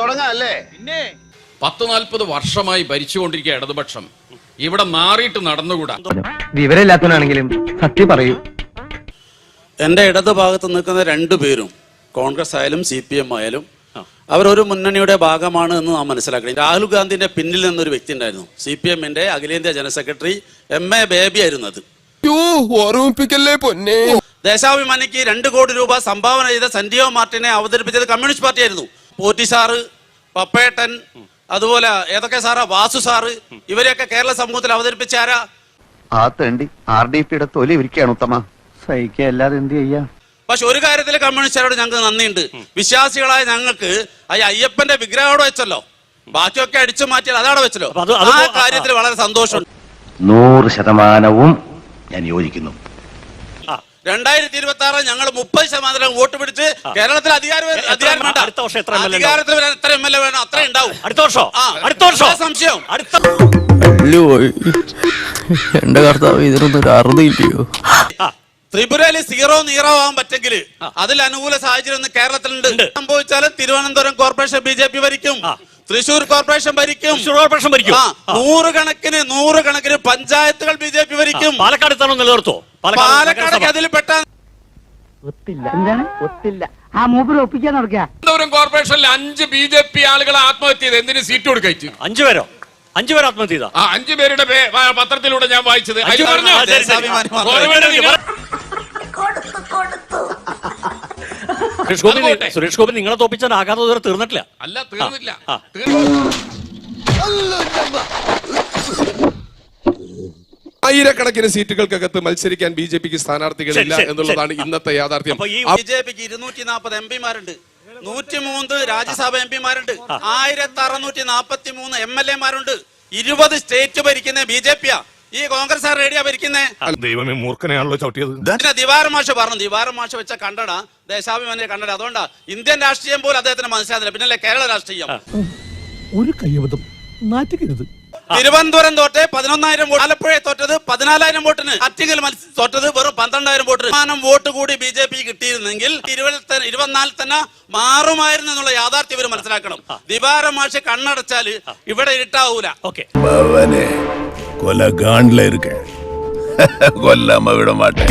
തുടങ്ങാല്ലേ? പത്ത് നാൽപ്പത് വർഷമായി ഭരിച്ചുകൊണ്ടിരിക്കുക ഇടതുപക്ഷം. ഇവിടെ മാറിയിട്ട് നടന്നുകൂടാ? വിവരമില്ലാത്തവനാണെങ്കിലും സത്യം പറയൂ. എന്റെ ഇടതുഭാഗത്ത് നിൽക്കുന്ന രണ്ടു പേരും കോൺഗ്രസ് ആയാലും സി പി എം ആയാലും അവരൊരു മുന്നണിയുടെ ഭാഗമാണ് എന്ന് നാം മനസ്സിലാക്കണം. രാഹുൽ ഗാന്ധിന്റെ പിന്നിൽ നിന്നൊരു വ്യക്തി ഉണ്ടായിരുന്നു. സി പി എമ്മിന്റെ അഖിലേന്ത്യാ general secretary M A Baby ആയിരുന്നു അത്. ഓർമ്മിപ്പിക്കല്ലേ പൊന്നെ? ദേശാഭിമാനിക്ക് രണ്ട് കോടി രൂപ സംഭാവന ചെയ്ത സന്റിയോ മാർട്ടിനെ അവതരിപ്പിച്ചത് കമ്മ്യൂണിസ്റ്റ് പാർട്ടി ആയിരുന്നു പോറ്റി സാറ് പപ്പേട്ടൻ അതുപോലെ ഏതൊക്കെ സാറാ വാസു സാറ് ഇവരെയൊക്കെ കേരള സമൂഹത്തിൽ അവതരിപ്പിച്ച ആരാ? ആ തേണ്ടി ആർ ഡി പിയുടെ തൊലി ഇരിക്കുകയാണ് ഉത്തമ. സഹിക്കല്ലാതെ എന്ത് ചെയ്യാ? പക്ഷെ ഒരു കാര്യത്തിൽ കമ്മ്യൂണിസ്റ്റുകാരോട് ഞങ്ങൾക്ക് നന്ദിയുണ്ട്. വിശ്വാസികളായ ഞങ്ങൾക്ക് ഈ അയ്യപ്പന്റെ വിഗ്രഹം അവിടെ വെച്ചല്ലോ. ബാക്കിയൊക്കെ അടിച്ചു മാറ്റിയാൽ അതവിടെ വെച്ചല്ലോ. ആ കാര്യത്തിൽ വളരെ സന്തോഷമുണ്ട്. നൂറ് ശതമാനവും ഞാൻ യോജിക്കുന്നു. രണ്ടായിരത്തി ഇരുപത്തി ആറ് ഞങ്ങൾ മുപ്പത് ശതമാനം വോട്ട് പിടിച്ച് കേരളത്തിൽ അധികാരം അധികാരം വേണ്ട. അടുത്ത വർഷം എത്ര? അധികാരത്തിൽ വരാൻ എത്ര എം എൽ എ വേണം? അത്ര ഉണ്ടാവും. അടുത്ത വർഷം? ആ. അടുത്ത വർഷം? സംശയം? അടുത്ത എന്റെ കർത്താവ് ഇതിനൊന്നും ഒരു അറുതില്ലയോ ത്രിപുരയിൽ സീറോ നീറോ ആവാൻ പറ്റെങ്കിൽ അതിൽ അനുകൂല സാഹചര്യം ഒന്ന് കേരളത്തിലുണ്ട്. സംഭവിച്ചാൽ Thiruvananthapuram corporation B J P ഭരിക്കും. തൃശൂർ കോർപ്പറേഷൻ ഭരിക്കും. കോർപ്പറേഷൻ ഭരിക്കും. നൂറുകണക്കിന് നൂറുകണക്കിന് പഞ്ചായത്തുകൾ ബി ജെ പി ഭരിക്കും. പാലക്കാട് നിലനിർത്തോ? പാലക്കാട്. അതിൽ പെട്ട ഒത്തില്ല. എന്താണ്? ഒത്തില്ല. ആ മൂപ്പര് ഒപ്പിക്കാൻ നടക്കുക തിരുവനന്തപുരം കോർപ്പറേഷനിൽ അഞ്ച് ബി ജെ പി ആളുകൾ ആത്മഹത്യ ചെയ്ത് എന്തിന് സീറ്റ് കൊടുക്കു അഞ്ചു പേരോ അഞ്ചു പേര് ആത്മഹത്യ ചെയ്താ ആ അഞ്ചു പേരുടെ പേ- പത്രത്തിലൂടെ ഞാൻ വായിച്ചത് അഞ്ച് അയ്യോ, പറഞ്ഞോ? ആ, ശരി, ശരി. ദേശാഭിമാനി ഒരുപാട് നിങ്ങൾ- സുരേഷ് ഗോപി അതുപോട്ടെ. സുരേഷ് ഗോപി നിങ്ങളെ തോപ്പിച്ചാൽ ആഘാതം ഇതുവരെ തീർന്നിട്ടില്ല അല്ല തീർന്നില്ല ആ. തീർന്നില്ല. ആയിരക്കണക്കിന് സീറ്റുകൾക്കകത്ത് മത്സരിക്കാൻ ബി ജെ പിക്ക് സ്ഥാനാർത്ഥികളില്ല എന്നുള്ളതാണ് ഇന്നത്തെ യാഥാർത്ഥ്യം. ബി ജെ പിക്ക് ഇരുന്നൂറ്റി നാൽപ്പത് എം പിമാരുണ്ട്. നൂറ്റിമൂന്ന് രാജ്യസഭ എം പിമാരുണ്ട്. ആയിരത്തി അറുന്നൂറ്റി നാൽപ്പത്തി മൂന്ന് എം എൽ എമാരുണ്ട്. ഇരുപത് സ്റ്റേറ്റ് ഭരിക്കുന്ന ബി ജെ പിയാ. ഈ കോൺഗ്രസ് റേഡിയാ ഭരിക്കുന്നേ. ദൈവമേ മൂർഖനെയാണല്ലോ ചവിട്ടിയത്. ദിവാര മാഷ പറഞ്ഞു. ദിവാര മാഷ വെച്ച കണ്ടട ദേശാഭിമാനിയെ കണ്ടട. അതുകൊണ്ടാ ഇന്ത്യൻ രാഷ്ട്രീയം പോലും അദ്ദേഹത്തിന് മനസ്സിലാകുന്നില്ല. പിന്നല്ലേ കേരള രാഷ്ട്രീയം? ഒരു കയ്യബദ്ധം. നാറ്റുകരുത് തിരുവനന്തപുരം തോറ്റെ പതിനൊന്നായിരം വോട്ട്. ആലപ്പുഴ തോറ്റത് പതിനാലായിരം വോട്ടിന്. അറ്റിങ്ങൽ മത്സരം തോറ്റത് വെറും പന്ത്രണ്ടായിരം വോട്ട് മാനം വോട്ട് കൂടി ബി ജെ പി കിട്ടിയിരുന്നെങ്കിൽ ഇരുപത്തി ഇരുപത്തിനാലിൽ തന്നെ മാറുമായിരുന്നു എന്നുള്ള യാഥാർത്ഥ്യം ഇവർ മനസ്സിലാക്കണം. ദിവാര മാഷ് കണ്ണടച്ചാൽ ഇവിടെ ഇരുട്ടാവൂല. ഓക്കെ. കൊല ഗാണ്ടിലിരിക്കേ കൊല്ലാം അവിടെ മാട്ടെ.